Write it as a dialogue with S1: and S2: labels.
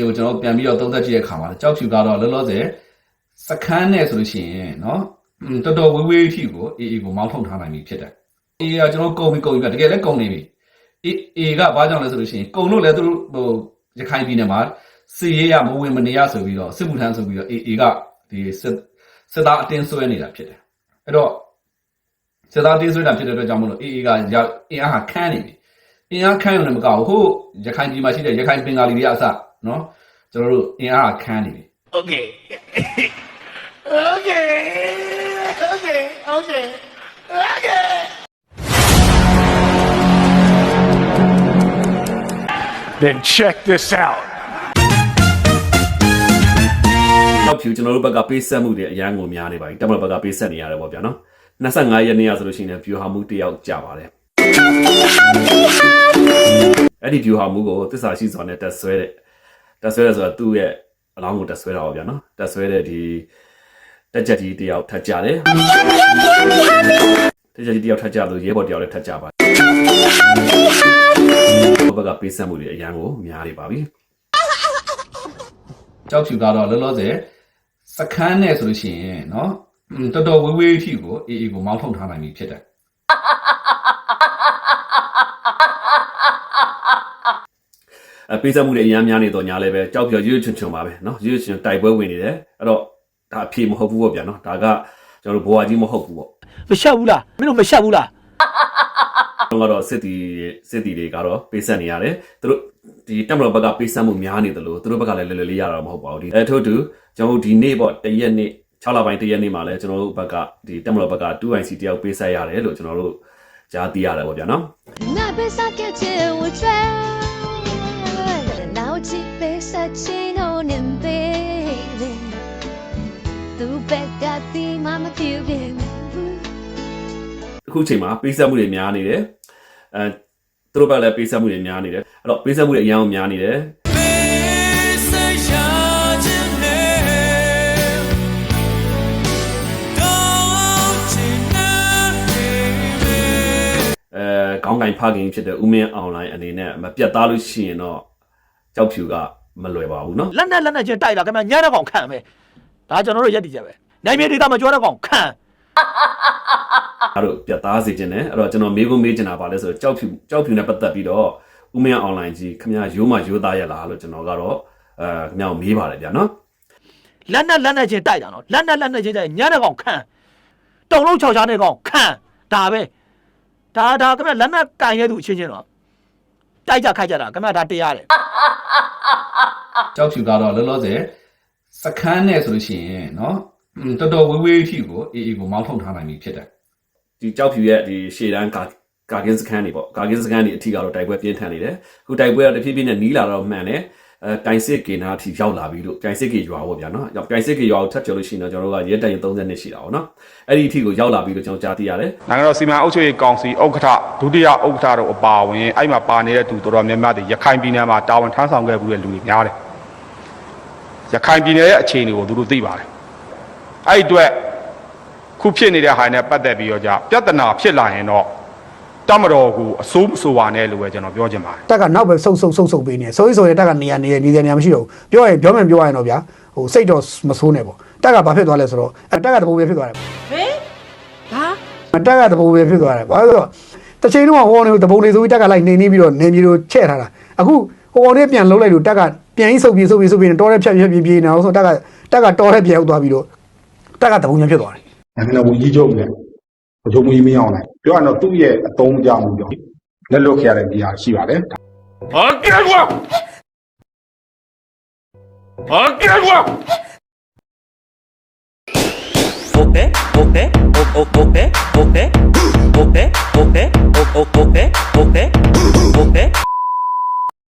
S1: ကျွန်တော်ပြန်ပြီးတော့သုံးသပ်ကြည့်တဲ့အခါမှာကြောက်ဖြူကတော့လောလောဆယ်စခန်းနဲ့ဆိုလို့ရှိရင်နော်อืมတော်တော်ဝေးဝေးထိကိုအေးအေးကိုမောင်းထုတ်ထားနိုင်ပြီဖြစ်တယ်အေးကကျွန်တော်ကုန်ပြီကုန်ပြီပြတကယ်လည်းကုန်နေပြီအေးအေးကဘာကြောင့်လဲဆိုလို့ရှိရင်ကုန်လို့လည်းသူတို့ဟိုရခိုင်ပြည်နယ်မှာစီရေးရမဝင်မနေရဆိုပြီးတော့စစ်မှုထမ်းဆိုပြီးတော့အေးအေးကဒီစစ်စစ်သားအတင်းဆွဲနေတာဖြစ်တယ်အဲ့တော့စစ်သားတင်းဆွဲတာဖြစ်တဲ့အတွက်ကြောင့်မလို့အေးအေးကရောက်အင်အားဟာခန်းနေပြီအင်အားခန်းရုံနဲ့မကဘူးဟိုရခိုင်ပြည်မှာရှိတဲ့ရခိုင်ပင်ကာလီတွေကအစ နော်ကျွန်တော်တို့အင်အားကခန်းနေပြီ
S2: Okay. okay. Okay. Okay. Okay. Then check this out.
S1: တော့ဖြူကျွန်တော်တို့ဘက်ကပေးဆက်မှုတွေအရန်ကိုများနေပါပြီတက်မတော်ဘက်ကပေးဆက်နေရတယ်ပေါ့ဗျာနော်25ရက်နေ့ရဆိုလို့ရှိရင်ဖြူဟာမှုတစ်ယောက်ကြာပါတယ်အဲ့ဒီဖြူဟာမှုကိုသစ္စာရှိစွာနဲ့တက်ဆွဲတဲ့ တက်ဆွဲတဲ့ဆိုတာသူ့ရဲ့အလောင်းကိုတက်ဆွဲတာပေါ့ဗျာနော်တက်ဆွဲတဲ့ဒီတက်ချက်ကြီးတစ်ယောက်ထပ်ကြတယ်တက်ချက်ကြီးတစ်ယောက်ထပ်ကြလို့ရဲဘော်တစ်ယောက်လည်းထပ်ကြပါတယ်ဘက်ကပေးဆက်မှုတွေအရန်ကိုများနေပါပြီ ကြောက်ဖြူကတော့လောလောဆယ်စခန်းနဲ့ဆိုလို့ရှိရင်เนาะတော်တော်ဝေးဝေးထိကိုအေးအေးကိုမောင်းထုတ်ထားနိုင်ပြီဖြစ်တယ် အပေးစမှုတွေအများများနေတော့ညာလည်းပဲကြောက်ပြောရွရွချွန်ချွန်ပါပဲเนาะရွရွချွန်တိုက်ပွဲဝင်နေတယ်အဲ့တော့ဒါအဖြေမဟုတ်ဘူးပေါ့ဗျာเนาะဒါကကျွန်တော်တို့ဘဝကြီးမဟုတ်ဘူးပေါ့
S3: မရှက်ဘူးလားမင်းတို့မရှက်ဘူးလား
S1: တော့ကတော့စစ်တီစစ်တီတွေကတော့ပေးဆက်နေရတယ်သူတို့ဒီတက်မတော်ဘက်ကပေးဆက်မှုများနေတယ်လို့သူတို့ဘက်ကလည်းလွယ်လွယ်လေးရတာမဟုတ်ပါဘူးဒီအဲထို့တူကျွန်တော်တို့ဒီနေ့ပေါ့တရက်နေ့6လပိုင်းတရက်နေ့မှာလည်းကျွန်တော်တို့ဘက်ကဒီတက်မတော်ဘက်က 2IC တယောက်ပေးဆက်ရတယ်လို့ကျွန်တော်တို့ကြားသိရတယ်ပေါ့ဗျာနော်
S4: ပြုခဲ့ဘူး
S1: အခုချိန်မှာပေးဆက်မှုတွေများနေတယ်အဲသူတို့ဘက်လည်းပေးဆက်မှုတွေများနေတယ်အဲ့တော့ပေးဆက်မှုတွေအများကြီးများနေတယ်အဲခေါင်းကင်ဖခင်ဖြစ်တဲ့ဦးမင်းအောင်လိုင်းအနေနဲ့မပြတ်သားလို့ရှိရင်တော့ကြောက်ဖြူကမလွယ်ပါဘူးเนาะ
S3: လက်နဲ့လက်နဲ့ချင်းတိုက်လာခင်ဗျညက်တဲ့ကောင်ခံပဲဒါကျွန်တော်တို့ရက်တည်ချက်ပဲ နိုင်မြေဒေတာမကြောတဲ့ကောင်ခံ
S1: အဲ့တော့ပြတ်သားစေခြင်းနဲ့အဲ့တော့ကျွန်တော်မေးခွန်းမေးချင်တာပါလဲဆိုတော့ကြောက်ဖြူကြောက်ဖြူနဲ့ပတ်သက်ပြီးတော့ဥမင်း online ကြီးခင်ဗျာရိုးမရိုးသားရလားလို့ကျွန်တော်ကတော့အဲခင်ဗျာကိုမေးပါတယ်ဗျာနော်
S3: လက်နဲ့လက်နဲ့ချင်းတိုက်တာနော်လက်နဲ့လက်နဲ့ချင်းတိုက်ညတဲ့ကောင်ခံတုံလုံးခြောက်ချားတဲ့ကောင်ခံဒါပဲဒါဒါခင်ဗျာလက်နဲ့တိုင်ရတဲ့သူအချင်းချင်းတော့တိုက်ကြခိုက်ကြတာခင်ဗျာဒါတရားတယ်
S1: ကြောက်ဖြူကတော့လောလောဆယ်စခန်းနဲ့ဆိုလို့ရှိရင်နော် တော်တော်ဝေးဝေးထိကိုအေးအေးကိုမောင်းထုတ်ထားနိုင်ပြီဖြစ်တယ်ဒီကြောက်ဖြူရဲ့ဒီရှေ့တန်းကာကာကင်းစခန်းတွေပေါ့ကာကင်းစခန်းတွေအထိကတော့တိုက်ပွဲပြင်းထန်နေတယ်အခုတိုက်ပွဲကတဖြည်းဖြည်းနဲ့နီးလာတော့မှန်တယ်အဲတိုင်စစ်ကေနာအထိရောက်လာပြီလို့တိုင်စစ်ကေရွာပေါ့ဗျာနော်တိုင်စစ်ကေရွာကိုထပ်ကျော်လို့ရှိရင်တော့ကျွန်တော်တို့ကရဲတိုင်30နှစ်ရှိတာပေါ့နော်အဲ့ဒီအထိကိုရောက်လာပြီလို့ကျွန်တော်ကြားသိရတယ်
S5: နိုင်ငံတော်စီမံအုပ်ချုပ်ရေးကောင်စီဥက္ကဋ္ဌဒုတိယဥက္ကဋ္ဌတို့အပါအဝင်အဲ့မှာပါနေတဲ့သူတော်တော်များများတွေရခိုင်ပြည်နယ်မှာတာဝန်ထမ်းဆောင်ခဲ့မှုတဲ့လူတွေများတယ်ရခိုင်ပြည်နယ်ရဲ့အခြေအနေကိုသူတို့သိပါတယ် အဲ့ဒီအတွက်ခုဖြစ်နေတဲ့ဟာနဲ့ပတ်သက်ပြီးတော့じゃပြဿနာဖြစ်လာရင်တော့တမတော်ကိုအစိုးမဆိုပါနဲ့လို့ပဲကျွန်တော်ပြောချင်ပါတယ်
S6: တက်ကနောက်ပဲဆုပ်ဆုပ်ဆုပ်ဆုပ်ပေးနေဆိုရင်ဆိုရင်တက်ကနေရနေရနေနေရမရှိတော့ဘူးပြောရင်ပြောမှန်ပြောရရင်တော့ဗျာဟိုစိတ်တော့မဆိုးနဲ့ပေါ့တက်ကဘာဖြစ်သွားလဲဆိုတော့အဲတက်ကတပုံပဲဖြစ်သွားတယ်
S7: ဟေးဘာ
S6: တက်ကတပုံပဲဖြစ်သွားတယ်ဘာလို့လဲဆိုတော့တစ်ချိန်လုံးကဟိုနေတပုံနေဆိုပြီးတက်ကလိုက်နေနေပြီးတော့နေမြေလိုချဲ့ထားတာအခုဟိုကောင်လေးပြန်လှုပ်လိုက်လို့တက်ကပြန်ကြီးဆုပ်ပြေဆုပ်ပြေဆုပ်ပြေတော်တဲ့ဖြတ်ဖြတ်ပြေပြေနေအောင်ဆိုတက်ကတက်ကတော်တဲ့ပြန်ရောက်သွားပြီးတော့ တက်ကတပုံပြန်ဖြစ်သွားတယ်
S8: နိုင်ငံတော်ဝန်ကြီးချုပ်နဲ့ဗိုလ်ချုပ်မူကြီးမင်းအောင်လိုက်ပြောရတော့သူ့ရဲ့အသုံးကြောင့်ပြောလက်လွတ်ခဲ့ရတဲ့နေရာရှိပါတယ်
S2: Okay, well. Okay, well.
S9: okay, okay, o- o- okay, okay, okay, okay, o- o- okay, okay, okay.